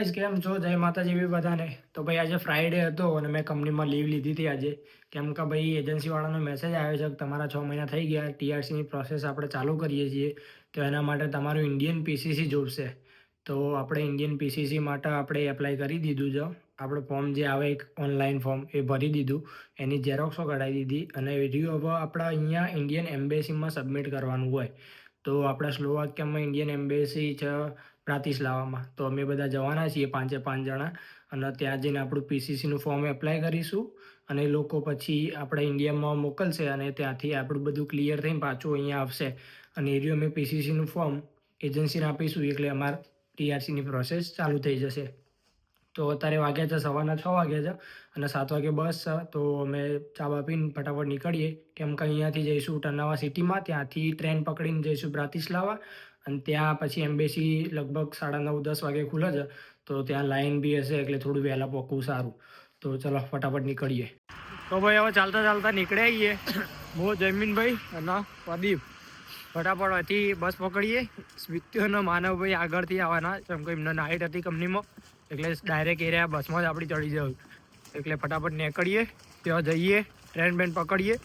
Guys કેમ છો? જય માતાજી બી બધાને. તો ભાઈ આજે ફ્રાઈડે હતો અને મેં કંપનીમાં લીવ લીધી હતી આજે. કેમ કે ભાઈ એજન્સીવાળાનો મેસેજ આવ્યો છે કે તમારા છ મહિના થઈ ગયા ટીઆરસીની પ્રોસેસ આપણે ચાલુ કરીએ છીએ. તો એના માટે તમારું ઇન્ડિયન પીસીસી જોડશે તો આપણે ઇન્ડિયન પીસીસી માટે આપણે એપ્લાય કરી દીધું છે. આપણે ફોર્મ જે આવે એક ઓનલાઈન ફોર્મ એ ભરી દીધું. એની ઝેરોક્સો કઢાવી દીધી અને વીડિયો હવે આપણે અહીંયા ઇન્ડિયન એમ્બેસીમાં સબમિટ કરવાનું હોય. તો આપણા સ્લોવાક્યમાં ઇન્ડિયન એમ્બેસી છે? પ્રાતિસ્લાવામાં તો અમે બધા જવાના છીએ પાંચે પાંચ જણા. અને ત્યાં જઈને આપણું પીસીસીનું ફોર્મ એપ્લાય કરીશું. અને લોકો પછી આપણે ઇન્ડિયામાં મોકલશે અને ત્યાંથી આપણું બધું ક્લિયર થઈને પાછું અહીંયા આવશે. અને એ અમે પીસીસીનું ફોર્મ એજન્સીને આપીશું, એટલે અમારે ટીઆરસીની પ્રોસેસ ચાલુ થઈ જશે. તો અત્યારે વાગ્યા છે, સવારના છ વાગ્યા છે અને સાત વાગે બસ છે. તો અમે ચા બાપીને ફટાફટ નીકળીએ. કેમ કે અહીંયાથી જઈશું ટનાવા સિટીમાં ત્યાંથી ટ્રેન પકડીને જઈશું બ્રાતિસ્લાવા અને ત્યાં પછી એમ્બેસી લગભગ સાડા નવ દસ વાગે ખુલે છે તો ત્યાં લાઈન બી હશે એટલે થોડું વહેલા પહોંચવું સારું. તો ચલો ફટાફટ નીકળીએ. તો ભાઈ હવે ચાલતા ચાલતા નીકળી આવીએ હું જયમીનભાઈ અને પ્રદીપ. ફટાફટ હતી બસ પકડીએ. સ્મિત્યુ અને માનવભાઈ આગળથી આવવાના કેમ કે એમને નાઇટ હતી કંપનીમાં. એટલે ડાયરેક્ટ એરિયા બસમાં જ આપણી ચડી જવું. એટલે ફટાફટ નીકળીએ. ત્યાં જઈએ. ટ્રેન બેન પકડીએ.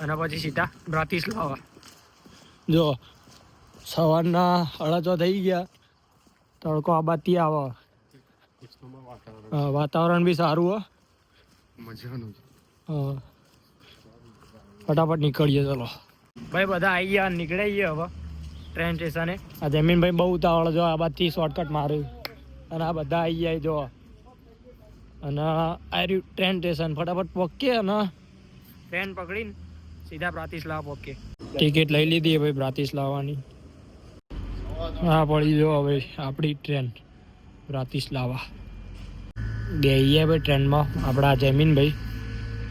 અને પછી સીધા બ્રાતિસ્લાવા જો સવારના છ થઈ ગયા. તડકો આ બાતી આવે. વાતાવરણ બી સારું હો. મજાનું હા. ફટાફટ નીકળીએ ચલો. ભાઈ બધા આવી ગયા નીકળી ગયા હવે ટ્રેન સ્ટેશને આ જમીનભાઈ બહુ ઉતાવળ જો આ બાદથી શોર્ટકટ માર્યું. અને આ બધા આવી ગયા જો. અને આ રહ્યું ટ્રેન સ્ટેશન ફટાફટ પહોંચીએ અને ટ્રેન પકડીને સીધા પ્રાતિસ્લાવા પહોંચીએ ટિકિટ લઈ લીધી ભાઈ પ્રાતિસ્લાવાની હા પડી જો હવે આપણી ટ્રેન. પ્રાતિસ્લાવા ગયા ભાઈ ટ્રેનમાં. આપણા જમીનભાઈ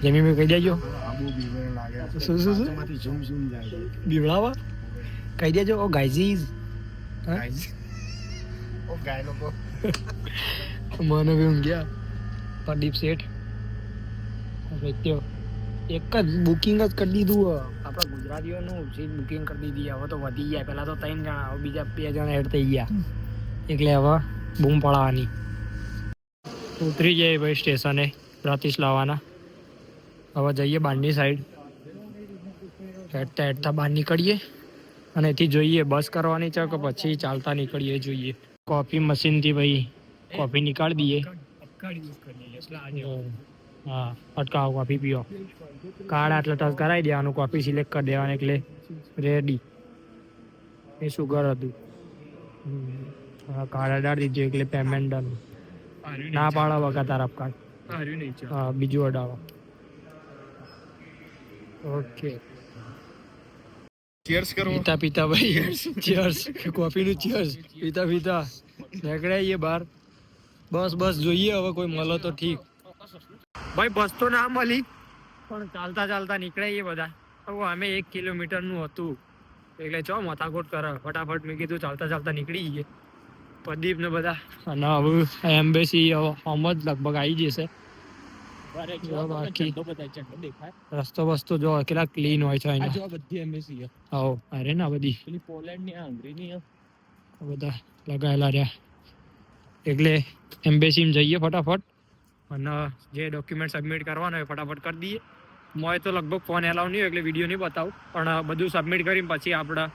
જમીનભાઈ કહી દેજો. શું, શું, બીવડાવા? કહી દેજો. ઓ? ઓ મને બી ઊંઘ્યા. પ્રદીપ શેઠ. હવે ત્યો એક જ બુકિંગ જ કરી દીધું આપણા ગુજરાતીઓનું સીટ બુકિંગ કરી દીધી હવે તો વધી ગયા. પહેલા તો ત્રણ જણા હવે બીજા બે જણા એડ થઈ ગયા. એટલે હવે બૂમ પડાવવાની ઉતરી જાય ભાઈ સ્ટેશને પ્રાતિસ્લાવાના હવે જઈએ બારની સાઈડ હેઠતા હેઠતા બહાર નીકળીએ અને એથી જોઈએ બસ કરવાની છે કે પછી ચાલતા નીકળીએ જોઈએ. કોફી મશીનથી ભાઈ કોફી નીકાળી દઈએ. હા અટકાવો કોફી પીઓ. કાર્ડ આટલા ટચ કરાવી દેવાનું કોફી સિલેક્ટ કરી દેવાનું એટલે રેડી એ સુગર હતું. હા કાર્ડ અડાડી દીધું એટલે પેમેન્ટ ડન ના પાડો. વગર તારા કાર્ડ હા બીજું અડાવો. ઓકે ચીયર્સ કરો. પીતા પીતા ભાઈ ચિયર્સ કોફીનું ચીયર્સ પીતા પીતા. નીકળાઈએ બહાર. બસ બસ જોઈએ હવે કોઈ મળો તો ઠીક. ભાઈ બસ તો ના મળી. પણ ચાલતા ચાલતા નીકળ્યા બધા. હવે અમે એક કિલોમીટરનું હતું. એટલે ચો માથાકોટ કરે ફટાફટ મેં કીધું ચાલતા ચાલતા નીકળી ગઈએ પ્રદીપ ને બધા. અને હવે એમ્બેસી આમ જ લગભગ આવી જશે. બાકી રસ્તો બસ્તો જો કેટલા ક્લીન હોય છે બધી એમ્બેસી હો અરે ના બધી. પોલેન્ડ ને બધા લગાયેલા રહ્યા. એટલે એમ્બેસીમાં જઈએ ફટાફટ. અને જે ડોક્યુમેન્ટ સબમિટ કરવાના હોય ફટાફટ કરી દઈએ. મોય તો લગભગ ફોન એલાવ નહીં હોય એટલે વીડિયો નહીં બતાવું, પણ બધું સબમિટ કરીને પછી આપણે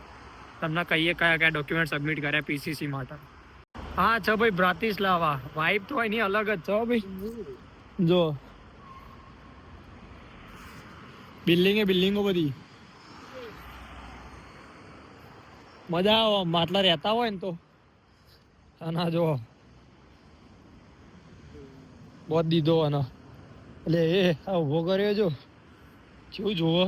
તમને કહીએ કયા કયા ડોક્યુમેન્ટ સબમિટ કર્યા પીસીસી માટે. હા, છ ભાઈ બ્રાતિસ્લાવા વાઇફ તો એની અલગ જ છ ભાઈ. જો. બિલ્ડિંગ એ બિલ્ડિંગો બધી. મજા આવે માટલા રહેતા હોય ને તો. અને જો. બોધ દીધો અને એટલે એ આ ઊભો કર્યો જો. કેવું જોવો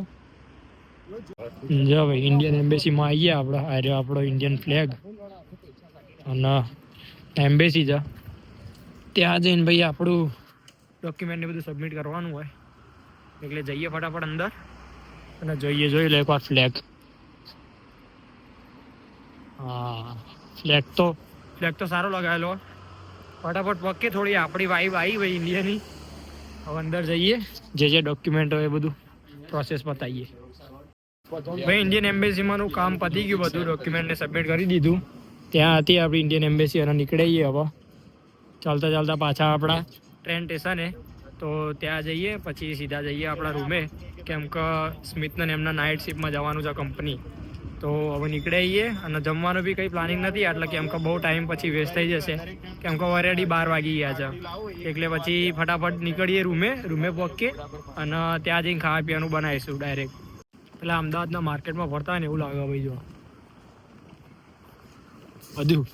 જો ભાઈ ઇન્ડિયન એમ્બેસીમાં આવીએ આપણે આર્યો આપણો ઇન્ડિયન ફ્લેગ અને એમ્બેસી જા ત્યાં જઈને ભાઈ આપણું ડોક્યુમેન્ટ ને બધું સબમિટ કરવાનું હોય. એટલે જઈએ ફટાફટ અંદર અને જોઈએ, જોઈ લે એકવાર ફ્લેગ હા ફ્લેગ તો ફ્લેગ તો સારો લગાવેલો. ફટાફટ પક્કે થોડી આપણી વાઈબ આવી ભાઈ ઇન્ડિયાની હવે અંદર જઈએ. જે જે ડોક્યુમેન્ટ હોય એ બધું પ્રોસેસ બતાવીએ. ભાઈ ઇન્ડિયન એમ્બેસીમાંનું કામ પતી ગયું બધું ડોક્યુમેન્ટને સબમિટ કરી દીધું. ત્યાં હતી આપણી ઇન્ડિયન એમ્બેસી અને નીકળીએ હવે. ચાલતા ચાલતા પાછા આપણા ટ્રેન સ્ટેશને તો ત્યાં જઈએ, પછી સીધા જઈએ આપણા રૂમે કેમ કે સ્મિતને એમના નાઇટ શિપમાં જવાનું છે કંપની તો હવે નીકળે આવીએ અને જમવાનું બી કંઈ પ્લાનિંગ નથી, એટલે કેમ કે બહુ ટાઈમ પછી વેસ્ટ થઈ જશે. કેમ કે ઓલરેડી બાર વાગી ગયા છે. એટલે પછી ફટાફટ નીકળીએ રૂમે રૂમે પહોંચીએ અને ત્યાં જઈને ખાવા પીવાનું બનાવીશું ડાયરેક્ટ પેલા અમદાવાદના માર્કેટમાં ફરતા ને એવું લાગે ભાઈ જો બધું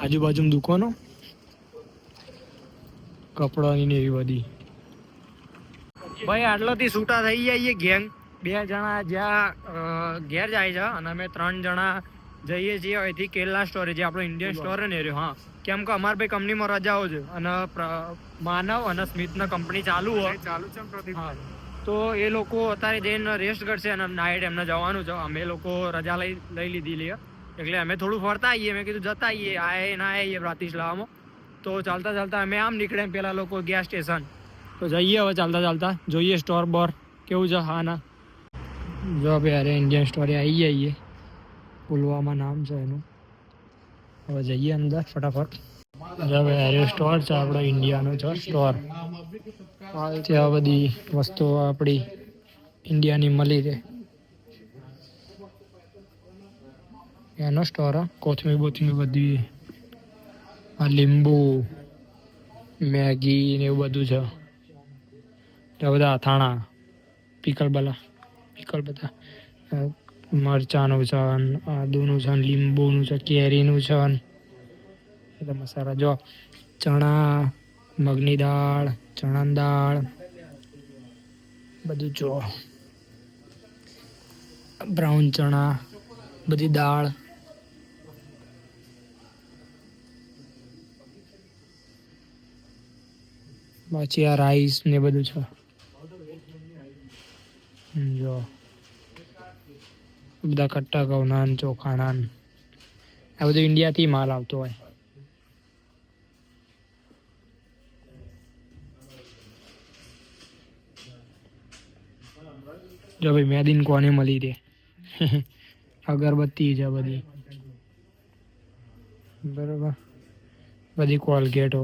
આજુબાજુ દુકાનો. કપડાની ને એવી બધી. ભાઈ આટલાથી છૂટા થઈ જઈએ ગેંગ બે જણા જ્યાં ઘેર જાય છે અને અમે ત્રણ જણા જઈએ છીએ અહીંથી કેરલા સ્ટોરે જે આપણો ઇન્ડિયન સ્ટોર ને રહ્યો હા. કેમ કે અમારે ભાઈ કંપનીમાં રજાઓ છે અને માનવ અને સ્મિતના કંપની ચાલુ હોય. ચાલુ છે પ્રદીપ? તો એ લોકો અત્યારે જઈને રેસ્ટ કરશે અને નાઇટ એમને જવાનું છે. અમે લોકો રજા લઈ લઈ લીધી લઈએ એટલે અમે થોડું ફરતા આવીએ. મેં કીધું જતા આવીએ. આએ ના આવીએ પ્રાતિશલામાં તો ચાલતા ચાલતા અમે આમ નીકળે પેલા લોકો ગયા સ્ટેશન તો જઈએ હવે ચાલતા ચાલતા. જોઈએ સ્ટોર બોર. કેવું છે? હા ના. જો ભાઈ અરે ઇન્ડિયન સ્ટોરે આવી જઈએ. પુલવામા નામ છે એનું. હવે જઈએ અંદર ફટાફટ. જો ભાઈ અરે સ્ટોર છે આપણો ઇન્ડિયાનો છે સ્ટોર ત્યાં બધી વસ્તુઓ આપણી ઇન્ડિયાની મળી રહે. એનો સ્ટોર કોથમીર બોથમીર બધી. આ લીંબુ, મેગી ને એવું બધું છે. બધા અથાણા પીકલ બલા પીકલ બધા મરચાંનું છે આદુનું છે લીંબુનું છે, કેરીનું છે બધા મસાલા. જો, ચણા, મગની દાળ, ચણાની દાળ, બધું જો. બ્રાઉન ચણા, બધી દાળ. પછી આ રાઈસ ને બધું છે હમ, જો બધા કટ્ટા ઘઉંના ચોખાના. આ બધું ઇન્ડિયાથી માલ આવતો હોય. જો ભાઈ મેદીન કોને મળી રે અગરબત્તી છે બધી. બરોબર. બધી કોલગેટો.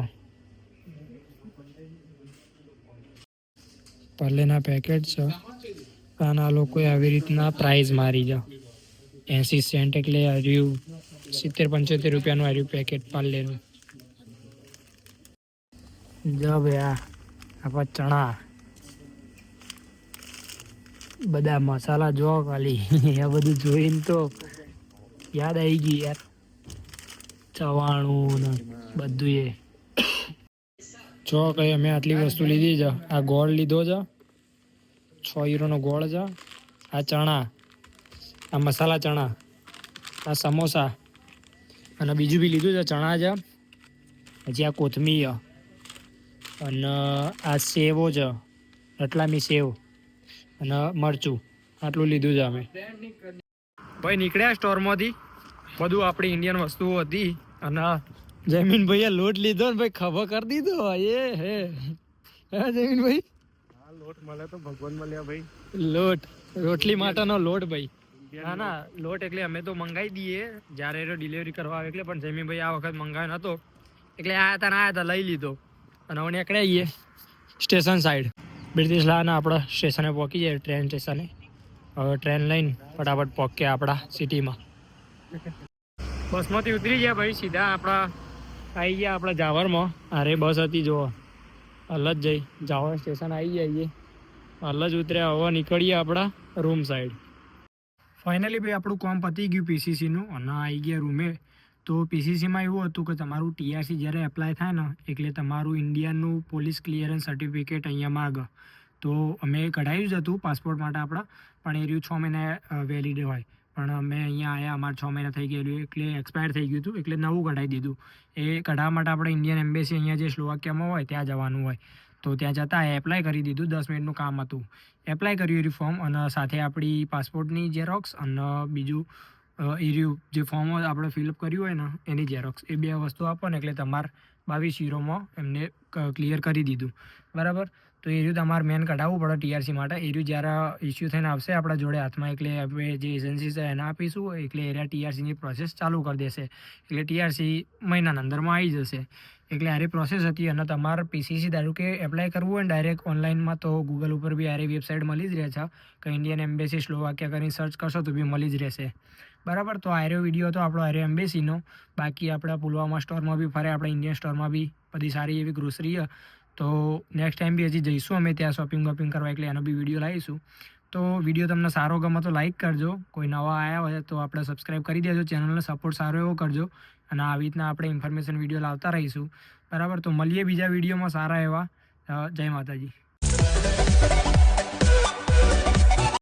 પલ્લેના પેકેટ છે. અને લોકોએ આવી રીતના પ્રાઇઝ મારી છે. એંસી સેન્ટ એટલે હર્યું સિત્તેર પંચોતેર રૂપિયાનું હર્યું પેકેટ પાર્લેનું જો ભાઈ આ, આપણા ચણા. બધા મસાલા જો ખાલી, આ બધું જોઈને તો યાદ આવી ગઈ યાર. ચવાણું ને બધું એ જો કઈ અમે આટલી વસ્તુ લીધી છે. આ ગોળ લીધો છે. છ યુરોનો ગોળ છે. આ ચણા, આ મસાલા ચણા, આ સમોસા અને બીજું બી લીધું છે ચણા છે. પછી આ કોથમીર અને આ સેવો છે રટલામી સેવ અને મરચું, આટલું લીધું છે અમે. ભાઈ નીકળ્યા સ્ટોરમાંથી. બધું આપણી ઇન્ડિયન વસ્તુઓ હતી અને જમીનભાઈએ લોટ લીધો ને ભાઈ ખબર કરી દીધો. એ હે. જમીનભાઈ હા લોટ મળે તો ભગવાન મળ્યા ભાઈ. લોટ. રોટલી માટેનો લોટ ભાઈ. ના ના લોટ એટલે અમે તો મંગાવી દઈએ. જ્યારે એ ડિલિવરી કરવા આવે એટલે પણ જમીનભાઈ આ વખત મંગાવ્યો નતો. એટલે આયા હતા ના આયા હતા લઈ લીધો. અને હવે નીકળાઈએ સ્ટેશન સાઈડ બ્રિટિશ લાના આપણા સ્ટેશને પહોંચી જાય ટ્રેન સ્ટેશને. હવે ટ્રેન લઈને ફટાફટ પહોંચીએ આપણા સિટીમાં. બસમાંથી ઉતરી ગયા ભાઈ સીધા આપણા આવી ગયા આપણા જાવરમાં અરે બસ હતી જો અલજ જઈ. જાવર સ્ટેશન આવી જઈએ. અલજ ઉતર્યા હવે નીકળીએ આપણા રૂમ સાઈડ. ફાઇનલી ભાઈ, આપણું કામ પતી ગયું પીસીસીનું અને આવી ગયા રૂમે. તો પીસીસીમાં એવું હતું કે તમારું ટીઆરસી જ્યારે એપ્લાય થાય ને, એટલે તમારું ઇન્ડિયાનું પોલીસ ક્લિયરન્સ સર્ટિફિકેટ અહીંયા માગ. તો અમે કઢાવ્યું જ હતું પાસપોર્ટ માટે આપણા. પણ એ રહ્યું છ મહિના વેલિડ હોય. પણ અમે અહીંયા આવ્યા અમારે છ મહિના થઈ ગયેલું, એટલે એક્સપાયર થઈ ગયું હતું, એટલે નવું કઢાવી દીધું. એ કઢાવવા માટે આપણે ઇન્ડિયન એમ્બેસી અહીંયા જે સ્લોવાકિયામાં હોય, ત્યાં જવાનું હોય. તો ત્યાં જતાં એપ્લાય કરી દીધું, દસ મિનિટનું કામ હતું. એપ્લાય કર્યું એ ફોર્મ અને સાથે આપણી પાસપોર્ટની ઝેરોક્સ અને બીજું એર્યું જે ફોર્મ આપણે ફિલઅપ કર્યું હોય ને, એની ઝેરોક્સ એ બે વસ્તુ આપો ને, એટલે તમારે બાવીસ યુરોમાં એમને ક્લિયર કરી દીધું. બરાબર? તો એ રહ્યું તમારે મેન કઢાવવું પડે ટીઆરસી માટે. એ રહ્યું જ્યારે ઇસ્યુ થઈને આવશે આપણા જોડે હાથમાં, એટલે આપણે જે એજન્સી છે એને આપીશું, એટલે એરિયા ટીઆરસીની પ્રોસેસ ચાલુ કરી દેશે. એટલે ટીઆરસી મહિનાના અંદરમાં આવી જશે. એટલે આરી પ્રોસેસ હતી અને તમારે પીસીસી ધારો કે એપ્લાય કરવું હોય ડાયરેક્ટ ઓનલાઈનમાં તો ગૂગલ ઉપર બી આરી વેબસાઇટ મળી જ રહે છે. કે ઇન્ડિયન એમ્બેસી સ્લોવાકિયા કરીને સર્ચ કરશો તો બી મળી જ રહેશે. બરાબર? તો આર્યો વીડિયો હતો આપણો આર્યો એમ્બેસીનો બાકી આપણા પુલવામા સ્ટોરમાં બી ફરે, આપણા ઇન્ડિયન સ્ટોરમાં બી બધી સારી એવી ગ્રોસરી તો નેક્સ્ટ ટાઈમ બી હજી જઈશું અમે ત્યાં શોપિંગ વોપિંગ કરવા એટલે એનો બી વીડિયો લાવીશું. તો વીડિયો તમને સારો ગમે તો લાઇક કરજો. કોઈ નવા આવ્યા હોય તો આપણે સબસ્ક્રાઈબ કરી દેજો. ચેનલનો સપોર્ટ સારો એવો કરજો. અને આવી રીતના આપણે ઇન્ફોર્મેશન વીડિયો લાવતા રહીશું. બરાબર? તો મળીએ બીજા વિડીયોમાં સારા એવા. જય માતાજી.